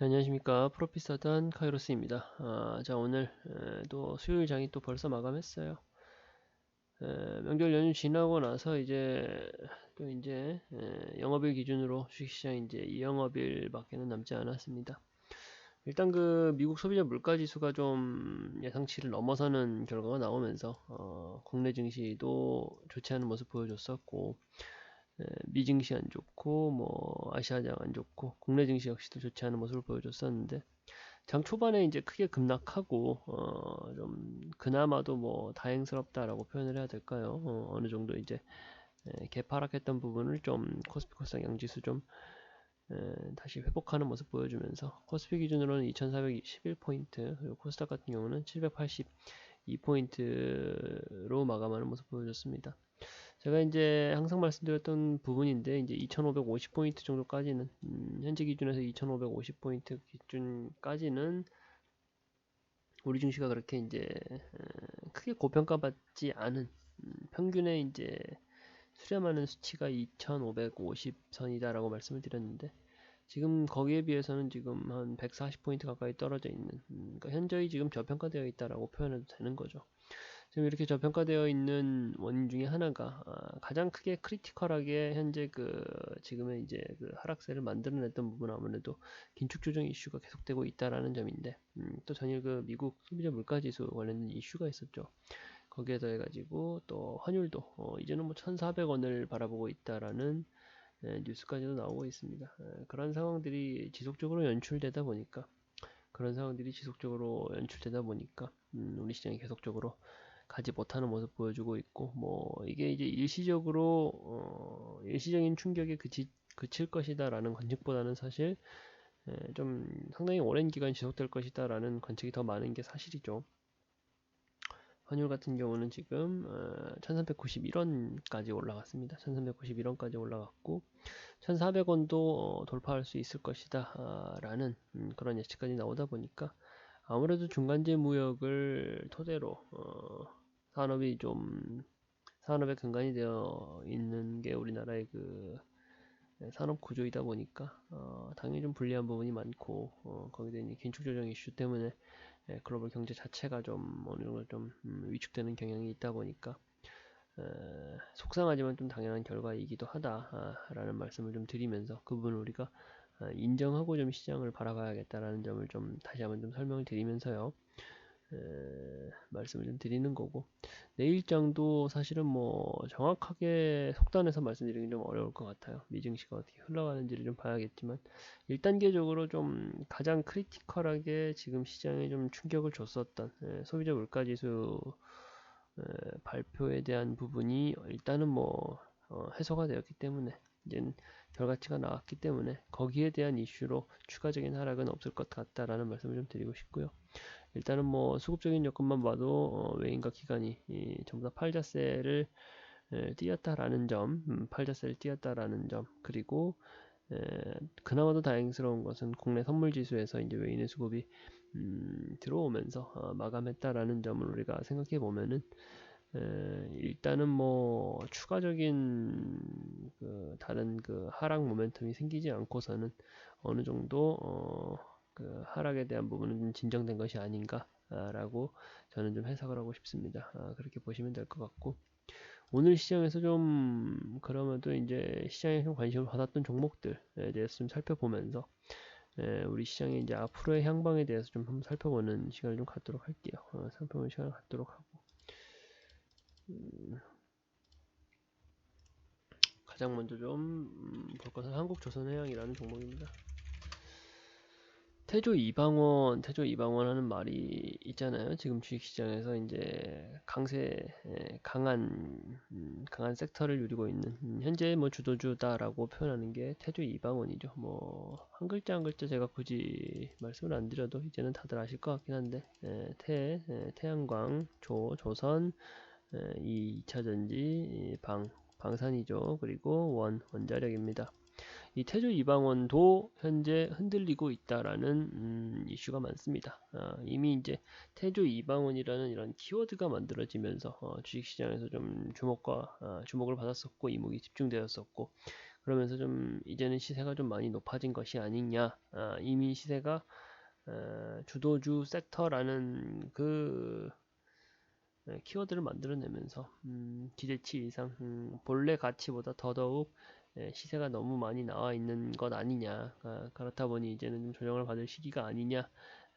네, 안녕하십니까 프로피스하단 카이로스입니다. 아, 자 오늘 에, 또 수요일 장이 또 벌써 마감했어요. 에, 명절 연휴 지나고 나서 이제 또 이제 에, 영업일 기준으로 주식시장 이제 2영업일 밖에는 남지 않았습니다. 일단 그 미국 소비자 물가 지수가 좀 예상치를 넘어서는 결과가 나오면서 어, 국내 증시도 좋지 않은 모습 보여줬었고 예, 미 증시 안 좋고 뭐 아시아장 안 좋고 국내 증시 역시도 좋지 않은 모습을 보여줬었는데 장 초반에 이제 크게 급락하고 어, 좀 그나마도 뭐 다행스럽다라고 표현을 해야 될까요? 어, 느 정도 이제 에, 개파락했던 부분을 좀 코스피 코스닥 양지수 좀 에, 다시 회복하는 모습 보여주면서 코스피 기준으로는 2421포인트 그리고 코스닥 같은 경우는 782포인트로 마감하는 모습 보여줬습니다. 제가 이제 항상 말씀드렸던 부분인데 이제 2550포인트 정도까지는 음, 현재 기준에서 2550포인트 기준까지는 우리 증시가 그렇게 이제 어, 크게 고평가받지 않은 음, 평균의 이제 수렴하는 수치가 2550선이다라고 말씀을 드렸는데 지금 거기에 비해서는 지금 한 140포인트 가까이 떨어져 있는 음, 그러니까 현저히 지금 저평가되어 있다라고 표현해도 되는 거죠. 지금 이렇게 저평가되어 있는 원인 중에 하나가 아, 가장 크게 크리티컬하게 현재 그 지금의 이제 그 하락세를 만들어냈던 부분은 아무래도 긴축 조정 이슈가 계속되고 있다라는 점인데 음, 또 전일 그 미국 소비자 물가 지수 관련된 이슈가 있었죠. 거기에 더해 가지고 또 환율도 어, 이제는 뭐 1,400원을 바라보고 있다라는 에, 뉴스까지도 나오고 있습니다. 에, 그런 상황들이 지속적으로 연출되다 보니까 그런 상황들이 지속적으로 연출되다 보니까 음, 우리 시장이 계속적으로 가지 못하는 모습 보여주고 있고 뭐 이게 이제 일시적으로 어, 일시적인 충격에 그치, 그칠 것이다라는 관측보다는 사실 에, 좀 상당히 오랜 기간 지속될 것이다라는 관측이 더 많은 게 사실이죠. 환율 같은 경우는 지금 어, 1391원까지 올라갔습니다. 1391원까지 올라갔고 1400원도 어, 돌파할 수 있을 것이다 아, 라는 음, 그런 예측까지 나오다 보니까 아무래도 중간재 무역을 토대로 어, 산업이 좀 산업의 근간이 되어 있는 게 우리나라의 그 네, 산업 구조이다 보니까 어, 당연히 좀 불리한 부분이 많고 어, 거기에 이제 긴축 조정 이슈 때문에 예, 글로벌 경제 자체가 좀 어느 정도 좀 음, 위축되는 경향이 있다 보니까 에, 속상하지만 좀 당연한 결과이기도 하다라는 말씀을 좀 드리면서 그 부분을 우리가 어, 인정하고 좀 시장을 바라봐야겠다라는 점을 좀 다시 한번 좀 설명을 드리면서요. 에, 말씀을 좀 드리는 거고 내 일장도 사실은 뭐 정확하게 속단해서 말씀드리긴 좀 어려울 것 같아요. 미증시가 어떻게 흘러가는지를 좀 봐야겠지만 1단계적으로 좀 가장 크리티컬하게 지금 시장에 좀 충격을 줬었던 에, 소비자 물가지수 발표에 대한 부분이 일단은 뭐 어, 해소가 되었기 때문에 이제는 결과치가 나왔기 때문에 거기에 대한 이슈로 추가적인 하락은 없을 것 같다라는 말씀을 좀 드리고 싶고요. 일단은 뭐 수급적인 여건만 봐도 어, 외인과 기관이 이, 전부 다 팔자세를 에, 띄었다라는 점, 음, 팔자세를 띄었다라는 점, 그리고 에, 그나마도 다행스러운 것은 국내 선물 지수에서 이제 외인의 수급이 음, 들어오면서 어, 마감했다라는 점을 우리가 생각해 보면은 에, 일단은 뭐 추가적인 그 다른 그 하락 모멘텀이 생기지 않고서는 어느 정도 어, 그 하락에 대한 부분은 좀 진정된 것이 아닌가라고 저는 좀 해석을 하고 싶습니다. 아, 그렇게 보시면 될 것 같고 오늘 시장에서 좀 그러면 또 이제 시장에 좀 관심을 받았던 종목들에 대해서 좀 살펴보면서 에, 우리 시장의 이제 앞으로의 향방에 대해서 좀 한번 살펴보는 시간을 좀 갖도록 할게요. 어, 살펴보는 시간을 갖도록 하고 음, 가장 먼저 좀볼 음, 것은 한국조선해양이라는 종목입니다. 태조 이방원, 태조 이방원 하는 말이 있잖아요. 지금 주식시장에서 이제 강세, 강한, 음, 강한 섹터를 누리고 있는, 음, 현재 뭐 주도주다라고 표현하는 게 태조 이방원이죠. 뭐, 한 글자 한 글자 제가 굳이 말씀을 안 드려도 이제는 다들 아실 것 같긴 한데, 태, 태양광, 조, 조선, 이 2차전지, 방, 방산이죠. 그리고 원, 원자력입니다. 이 태조 이방원도 현재 흔들리고 있다라는 음, 이슈가 많습니다. 아, 이미 이제 태조 이방원이라는 이런 키워드가 만들어지면서 어, 주식시장에서 좀 주목과 아, 주목을 받았었고 이목이 집중되었었고 그러면서 좀 이제는 시세가 좀 많이 높아진 것이 아니냐. 아, 이미 시세가 어, 주도주 섹터라는 그 네, 키워드를 만들어내면서 음, 기대치 이상 음, 본래 가치보다 더더욱 예, 시세가 너무 많이 나와 있는 것 아니냐 아, 그렇다 보니 이제는 좀 조정을 받을 시기가 아니냐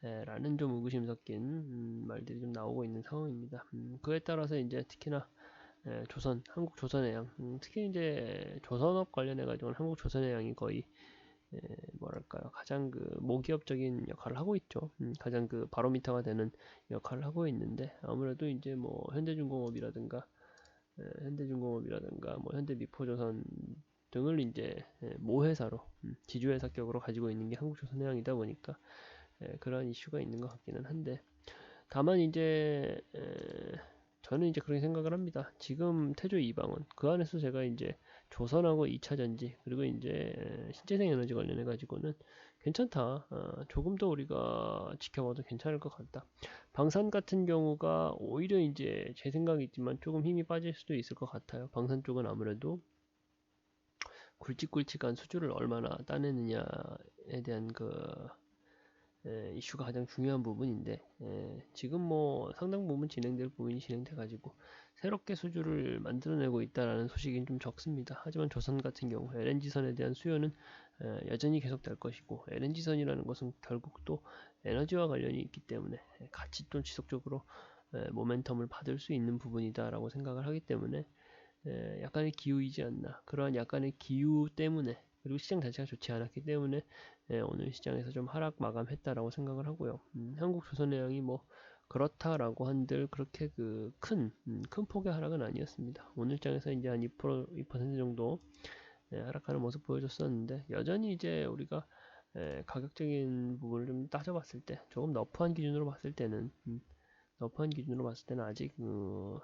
예, 라는 좀 의구심 섞인 음, 말들이 좀 나오고 있는 상황입니다. 음, 그에 따라서 이제 특히나 예, 조선, 한국 조선해양, 음, 특히 이제 조선업 관련해 가지고는 한국 조선해양이 거의 예, 뭐랄까요 가장 그 모기업적인 역할을 하고 있죠. 음, 가장 그 바로미터가 되는 역할을 하고 있는데 아무래도 이제 뭐 현대중공업이라든가 예, 현대중공업이라든가 뭐 현대미포조선 등을 이제 예, 모회사로 음, 지주회사격으로 가지고 있는 게 한국조선해양이다 보니까 예, 그런 이슈가 있는 것 같기는 한데 다만 이제 에, 저는 이제 그렇게 생각을 합니다. 지금 태조 이방원 그 안에서 제가 이제 조선하고 2차 전지 그리고 이제 신재생 에너지 관련해 가지고는 괜찮다. 어, 조금 더 우리가 지켜봐도 괜찮을 것 같다. 방산 같은 경우가 오히려 이제 제 생각이지만 조금 힘이 빠질 수도 있을 것 같아요. 방산 쪽은 아무래도 굵직굵직한 수주를 얼마나 따내느냐에 대한 그 에, 이슈가 가장 중요한 부분인데 에, 지금 뭐 상당 부분 진행될 부분이 진행돼 가지고 새롭게 수주를 만들어내고 있다라는 소식은 좀 적습니다. 하지만 조선 같은 경우 LNG선에 대한 수요는 에, 여전히 계속될 것이고 LNG선이라는 것은 결국 또 에너지와 관련이 있기 때문에 같이 또 지속적으로 에, 모멘텀을 받을 수 있는 부분이다라고 생각을 하기 때문에 에, 약간의 기우이지 않나 그러한 약간의 기우 때문에 그리고 시장 자체가 좋지 않았기 때문에 예, 오늘 시장에서 좀 하락 마감했다라고 생각을 하고요. 음, 한국 조선해양이 뭐 그렇다라고 한들 그렇게 그 큰큰 음, 큰 폭의 하락은 아니었습니다. 오늘 장에서 이제 한 2%, 2% 정도 예, 하락하는 모습 보여줬었는데 여전히 이제 우리가 예, 가격적인 부분을 좀 따져봤을 때 조금 너프한 기준으로 봤을 때는 음, 너프한 기준으로 봤을 때는 아직 어,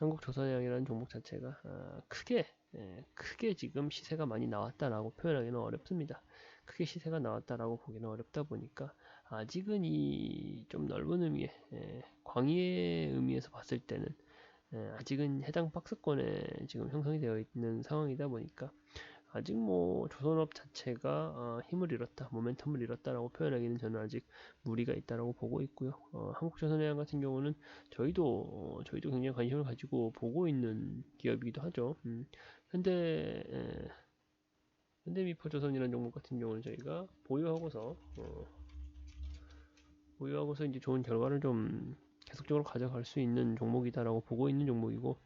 한국 조선해양이라는 종목 자체가 아, 크게 예, 크게 지금 시세가 많이 나왔다라고 표현하기는 어렵습니다. 크게 시세가 나왔다라고 보기는 어렵다 보니까 아직은 이 좀 넓은 의미의 예, 광의의 의미에서 봤을 때는 예, 아직은 해당 박스권에 지금 형성이 되어 있는 상황이다 보니까 아직 뭐 조선업 자체가 어, 힘을 잃었다, 모멘텀을 잃었다라고 표현하기는 저는 아직 무리가 있다라고 보고 있고요. 어, 한국조선해양 같은 경우는 저희도 어, 저희도 굉장히 관심을 가지고 보고 있는 기업이기도 하죠. 음, 현대 에, 현대미포조선이라는 종목 같은 경우는 저희가 보유하고서 어, 보유하고서 이제 좋은 결과를 좀 계속적으로 가져갈 수 있는 종목이다라고 보고 있는 종목이고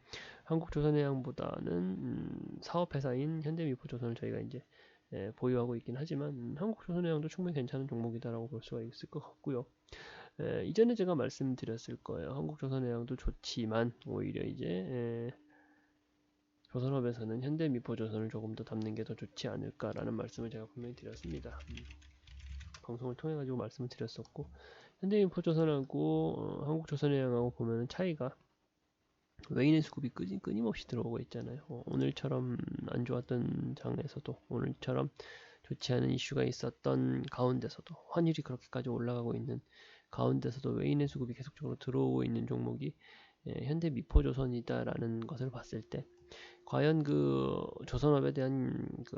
한국조선해양보다는 음, 사업회사인 현대미포조선을 저희가 이제 예, 보유하고 있긴 하지만 음, 한국조선해양도 충분히 괜찮은 종목이다라고 볼 수가 있을 것 같고요. 예, 이전에 제가 말씀드렸을 거예요. 한국조선해양도 좋지만 오히려 이제 예, 조선업에서는 현대미포조선을 조금 더 담는 게 더 좋지 않을까라는 말씀을 제가 분명히 드렸습니다. 음, 방송을 통해 가지고 말씀을 드렸었고 현대미포조선하고 어, 한국 조선해양하고 보면 차이가 외인의 수급이 끊임, 끊임없이 들어오고 있잖아요. 어, 오늘처럼 안 좋았던 장에서도 오늘처럼 좋지 않은 이슈가 있었던 가운데서도 환율이 그렇게까지 올라가고 있는 가운데서도 외인의 수급이 계속적으로 들어오고 있는 종목이 예, 현대 미포조선이다라는 것을 봤을 때 과연 그 조선업에 대한 그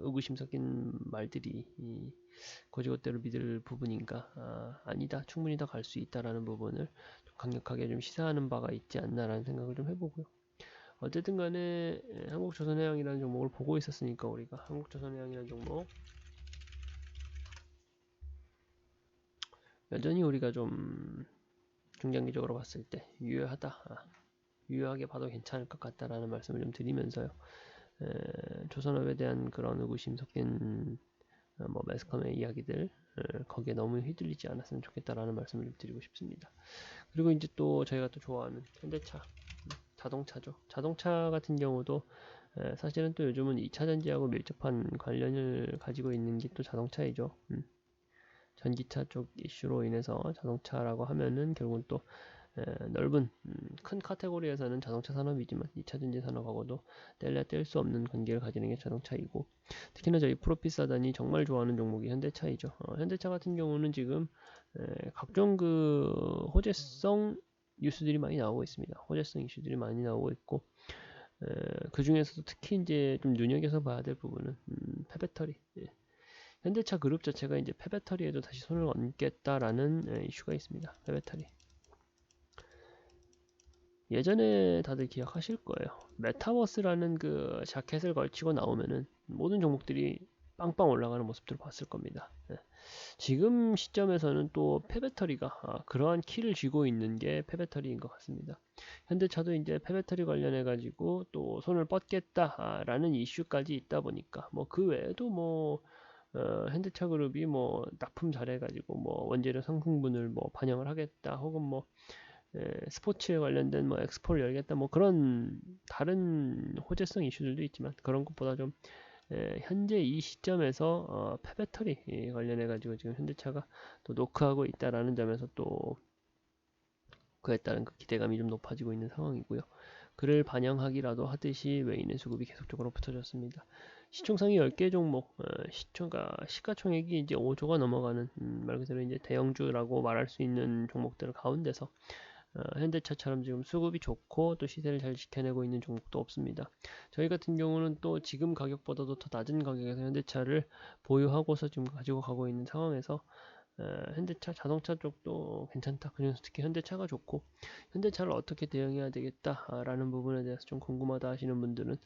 의구심 섞인 말들이 이 거지것대로 믿을 부분인가 아, 아니다 충분히 더 갈 수 있다라는 부분을 좀 강력하게 좀 시사하는 바가 있지 않나라는 생각을 좀 해보고요. 어쨌든 간에 한국조선해양이라는 종목을 보고 있었으니까 우리가 한국조선해양이라는 종목 여전히 우리가 좀 중장기적으로 봤을 때 유효하다 아, 유효하게 봐도 괜찮을 것 같다라는 말씀을 좀 드리면서요. 에, 조선업에 대한 그런 의구심 섞인 어, 뭐 매스컴의 이야기들 에, 거기에 너무 휘둘리지 않았으면 좋겠다라는 말씀을 좀 드리고 싶습니다. 그리고 이제 또 저희가 또 좋아하는 현대차 음, 자동차죠. 자동차 같은 경우도 에, 사실은 또 요즘은 2차 전지하고 밀접한 관련을 가지고 있는 게 또 자동차이죠. 음. 전기차 쪽 이슈로 인해서 자동차라고 하면은 결국은 또 넓은 음, 큰 카테고리에서는 자동차 산업이지만 2차 전지 산업하고도 뗄래야 뗄수 없는 관계를 가지는 게 자동차이고 특히나 저희 프로피사단이 정말 좋아하는 종목이 현대차이죠. 어, 현대차 같은 경우는 지금 에, 각종 그 호재성 뉴스들이 많이 나오고 있습니다. 호재성 이슈들이 많이 나오고 있고 그 중에서도 특히 이제 좀 눈여겨서 봐야 될 부분은 음, 폐배터리. 예. 현대차 그룹 자체가 이제 폐배터리에도 다시 손을 얹겠다라는 예, 이슈가 있습니다. 폐배터리. 예전에 다들 기억하실 거예요. 메타버스라는 그 자켓을 걸치고 나오면은 모든 종목들이 빵빵 올라가는 모습들을 봤을 겁니다. 네. 지금 시점에서는 또 폐배터리가 아, 그러한 키를 쥐고 있는 게 폐배터리인 것 같습니다. 현대차도 이제 폐배터리 관련해 가지고 또 손을 뻗겠다라는 이슈까지 있다 보니까 뭐 그 외에도 뭐 어, 현대차 그룹이 뭐 납품 잘해 가지고 뭐 원재료 상승분을 뭐 반영을 하겠다 혹은 뭐 예, 스포츠에 관련된 뭐 엑스포를 열겠다 뭐 그런 다른 호재성 이슈들도 있지만 그런 것보다 좀 예, 현재 이 시점에서 어, 폐배터리 관련해 가지고 지금 현대차가 또 노크하고 있다라는 점에서 또 그에 따른 그 기대감이 좀 높아지고 있는 상황이고요. 그를 반영하기라도 하듯이 외인의 수급이 계속적으로 붙어졌습니다. 시총상위 10개 종목, 어, 시초가, 시가총액이 이제 5조가 넘어가는, 음, 말 그대로 이제 대형주라고 말할 수 있는 종목들 가운데서 어, 현대차처럼 지금 수급이 좋고 또 시세를 잘 지켜내고 있는 종목도 없습니다. 저희 같은 경우는 또 지금 가격보다도 더 낮은 가격에서 현대차를 보유하고서 지금 가지고 가고 있는 상황에서 어, 현대차 자동차 쪽도 괜찮다. 그중에서 특히 현대차가 좋고 현대차를 어떻게 대응해야 되겠다라는 부분에 대해서 좀 궁금하다 하시는 분들은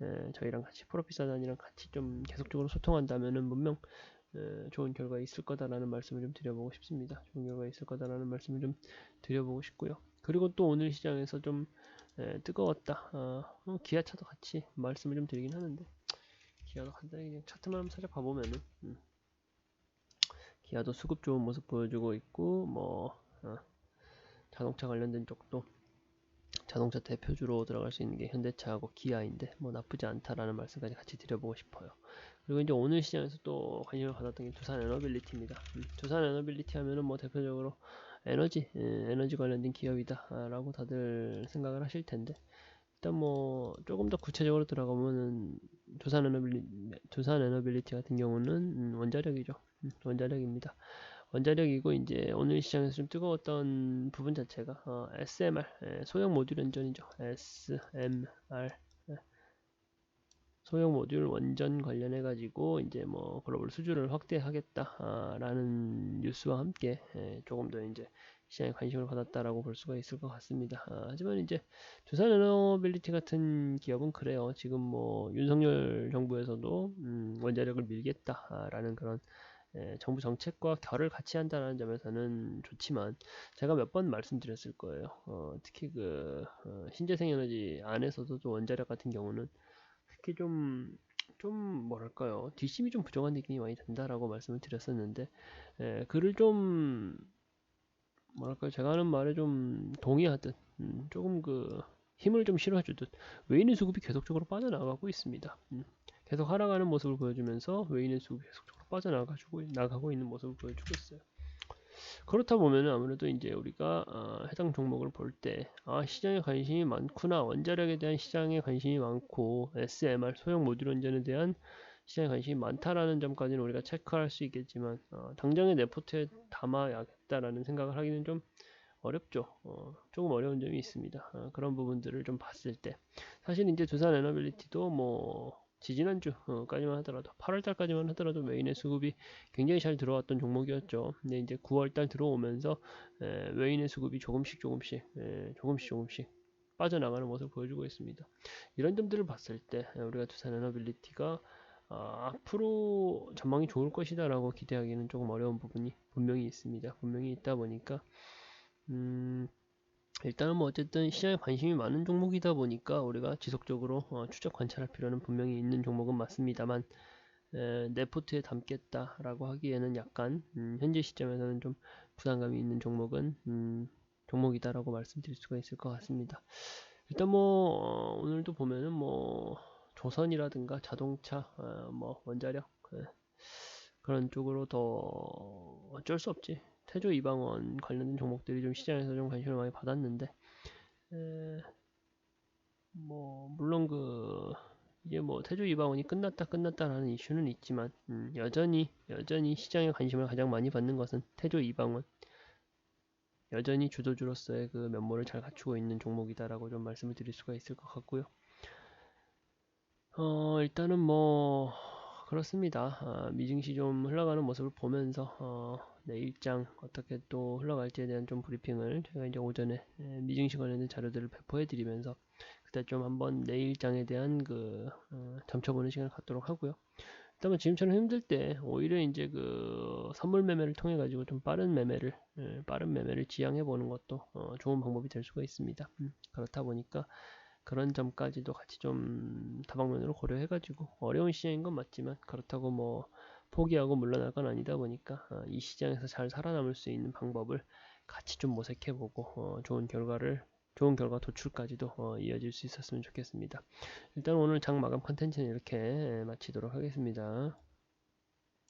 에, 저희랑 같이 프로피사단이랑 같이 좀 계속적으로 소통한다면은 분명 에, 좋은 결과 있을 거다라는 말씀을 좀 드려보고 싶습니다. 좋은 결과 있을 거다라는 말씀을 좀 드려보고 싶고요. 그리고 또 오늘 시장에서 좀 에, 뜨거웠다. 어, 어, 기아차도 같이 말씀을 좀 드리긴 하는데 기아도 간단히 그냥 차트만 살짝 봐보면은 음, 기아도 수급 좋은 모습 보여주고 있고 뭐 어, 자동차 관련된 쪽도 자동차 대표주로 들어갈 수 있는 게 현대차하고 기아인데 뭐 나쁘지 않다라는 말씀까지 같이 드려보고 싶어요. 그리고 이제 오늘 시장에서 또 관심을 받았던 게 두산 에너빌리티입니다. 음, 두산 에너빌리티 하면은 뭐 대표적으로 에너지 에, 너지 관련된 기업이다라고 다들 생각을 하실 텐데 일단 뭐 조금 더 구체적으로 들어가면은 두산 에너빌리 두산 에너빌리티 같은 경우는 음, 원자력이죠. 음, 원자력입니다. 원자력이고 이제 오늘 시장에서 좀 뜨거웠던 부분 자체가 어, SMR 예, 소형 모듈 원전이죠. SMR 예. 소형 모듈 원전 관련해 가지고 이제 뭐 글로벌 수주를 확대하겠다라는 뉴스와 함께 예, 조금 더 이제 시장에 관심을 받았다라고 볼 수가 있을 것 같습니다. 아, 하지만 이제 두산 에너빌리티 같은 기업은 그래요. 지금 뭐 윤석열 정부에서도 음, 원자력을 밀겠다라는 그런 예, 정부 정책과 결을 같이 한다는 점에서는 좋지만 제가 몇 번 말씀드렸을 거예요. 어, 특히 그 어, 신재생 에너지 안에서도 또 원자력 같은 경우는 특히 좀좀 뭐랄까요 뒷심이 좀 부족한 느낌이 많이 든다라고 말씀을 드렸었는데 예, 그를 좀 뭐랄까요 제가 하는 말에 좀 동의하듯 음, 조금 그 힘을 좀 실어주듯 외인의 수급이 계속적으로 빠져나가고 있습니다. 음, 계속 하락하는 모습을 보여주면서 외인의 수급이 계속적으로 빠져나가지고 나가고 있는 모습을 보여주고 있어요. 그렇다 보면 아무래도 이제 우리가 어, 해당 종목을 볼 때 아, 시장에 관심이 많구나 원자력에 대한 시장에 관심이 많고 SMR 소형 모듈 원전에 대한 시장에 관심이 많다라는 점까지는 우리가 체크할 수 있겠지만 어, 당장의 내 포트에 담아야겠다라는 생각을 하기는 좀 어렵죠. 어, 조금 어려운 점이 있습니다. 어, 그런 부분들을 좀 봤을 때 사실 이제 두산 에너빌리티도 뭐 지지난주까지만 하더라도 8월달까지만 하더라도 메인의 수급이 굉장히 잘 들어왔던 종목이었죠. 근데 이제 9월달 들어오면서 에, 메인의 수급이 조금씩 조금씩 에, 조금씩 조금씩 빠져나가는 모습을 보여주고 있습니다. 이런 점들을 봤을 때 우리가 두산 에너빌리티가 아, 앞으로 전망이 좋을 것이다라고 기대하기는 조금 어려운 부분이 분명히 있습니다. 분명히 있다 보니까 음, 일단은 뭐 어쨌든 시장에 관심이 많은 종목이다 보니까 우리가 지속적으로 어, 추적 관찰할 필요는 분명히 있는 종목은 맞습니다만 에, 내 포트에 담겠다라고 하기에는 약간 음, 현재 시점에서는 좀 부담감이 있는 종목은 음, 종목이다라고 말씀드릴 수가 있을 것 같습니다. 일단 뭐 어, 오늘도 보면은 뭐 조선이라든가 자동차, 어, 뭐 원자력 그, 그런 쪽으로 더 어쩔 수 없지 태조 이방원 관련된 종목들이 좀 시장에서 좀 관심을 많이 받았는데 에, 뭐 물론 그 이제 뭐 태조 이방원이 끝났다 끝났다라는 이슈는 있지만 음, 여전히 여전히 시장의 관심을 가장 많이 받는 것은 태조 이방원 여전히 주도주로서의 그 면모를 잘 갖추고 있는 종목이다라고 좀 말씀을 드릴 수가 있을 것 같고요. 어, 일단은 뭐 그렇습니다. 아, 미증시 좀 흘러가는 모습을 보면서 어, 내일장 어떻게 또 흘러갈지에 대한 좀 브리핑을 제가 이제 오전에 에, 미증시 관련된 자료들을 배포해 드리면서 그때 좀 한번 내 일장에 대한 그 어, 점쳐보는 시간을 갖도록 하고요. 뭐 지금처럼 힘들 때 오히려 이제 그 선물 매매를 통해 가지고 좀 빠른 매매를 예, 빠른 매매를 지향해 보는 것도 어, 좋은 방법이 될 수가 있습니다. 음, 그렇다 보니까 그런 점까지도 같이 좀 다방면으로 고려해 가지고 어려운 시장인 건 맞지만 그렇다고 뭐 포기하고 물러날 건 아니다 보니까 어, 이 시장에서 잘 살아남을 수 있는 방법을 같이 좀 모색해 보고 어, 좋은 결과를 좋은 결과 도출까지도 어, 이어질 수 있었으면 좋겠습니다. 일단 오늘 장 마감 컨텐츠는 이렇게 마치도록 하겠습니다.